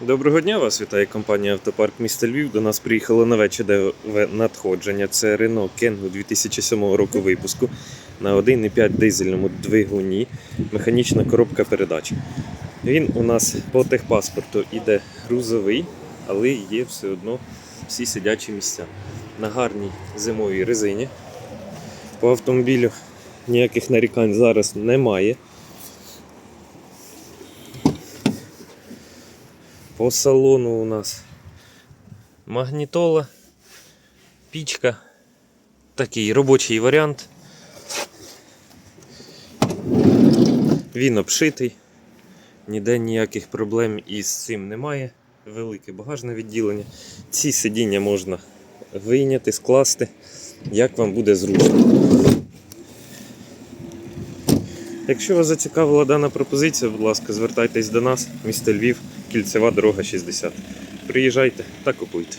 Доброго дня вас вітає компанія Автопарк міста Львів. До нас приїхало нове чудове надходження. Це Renault Kangoo 2007 року випуску на 1,5 дизельному двигуні, механічна коробка передач. Він у нас по техпаспорту іде грузовий, але є все одно всі сидячі місця. На гарній зимовій резині. По автомобілю ніяких нарікань зараз немає. По салону у нас магнітола, пічка, такий робочий варіант. Він обшитий, ніде ніяких проблем із цим немає. Велике багажне відділення. Ці сидіння можна вийняти, скласти, як вам буде зручно. Якщо вас зацікавила дана пропозиція, будь ласка, звертайтесь до нас, місто Львів, кільцева дорога 60. Приїжджайте та купуйте.